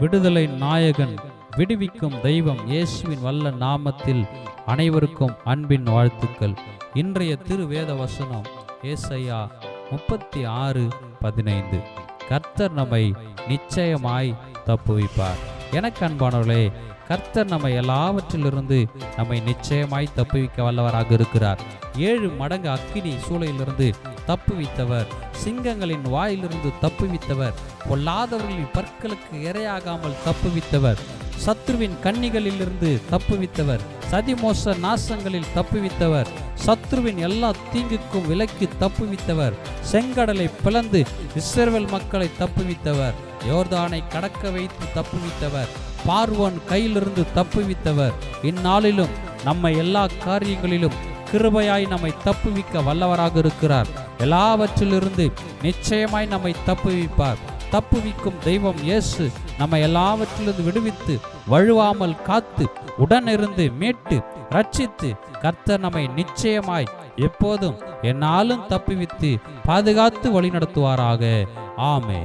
விடுதலை நாயகன் விடுவிக்கும் தெய்வம் இயேசுவின் வல்ல நாமத்தில் அனைவருக்கும் அன்பின் வாழ்த்துக்கள். இன்றைய திருவேத வசனம் ஏசையா முப்பத்தி ஆறு பதினைந்து. கர்த்தர் நம்மை நிச்சயமாய் தப்புவிப்பார். எனக்கு அன்பானவர்களே கர்த்தர் நம்ம எல்லாவற்றிலிருந்து நம்மை நிச்சயமாய் தப்புவிக்க வல்லவராக இருக்கிறார். ஏழு மடங்கு அக்கினி சூளையிலிருந்து தப்புவித்தவர் சிங்கங்களின் வாயிலிருந்து தப்புவித்தவர் பொல்லாதவர்களின் பற்களுக்கு இரையாகாமல் தப்புவித்தவர் சத்ருவின் கன்னிகளிலிருந்து தப்புவித்தவர் சதிமோச நாசங்களில் தப்புவித்தவர் சத்ருவின் எல்லா தீங்குக்கும் விலக்கி தப்புவித்தவர் செங்கடலை பிளந்து இஸ்ரவேல் மக்களை தப்புவித்தவர் யோர்தானை கடக்க வைத்து தப்புவித்தவர் பார்வன் கையிலிருந்து தப்புவித்தவர். இந்நாளிலும் நம்ம எல்லா காரியங்களிலும் கிருபையாய் நம்மை தப்புவிக்க வல்லவராக இருக்கிறார். எல்லாவற்றிலிருந்து நிச்சயமாய் நம்மை தப்புவிப்பார். தப்புவிக்கும் தெய்வம் இயேசு நம்ம எல்லாவற்றிலிருந்து விடுவித்து வழுவாமல் காத்து உடனிருந்து மீட்டு ரட்சித்து கர்த்தர் நம்மை நிச்சயமாய் எப்போதும் என்னாலும் தப்புவித்து பாதுகாத்து வழிநடத்துவாராக. ஆமே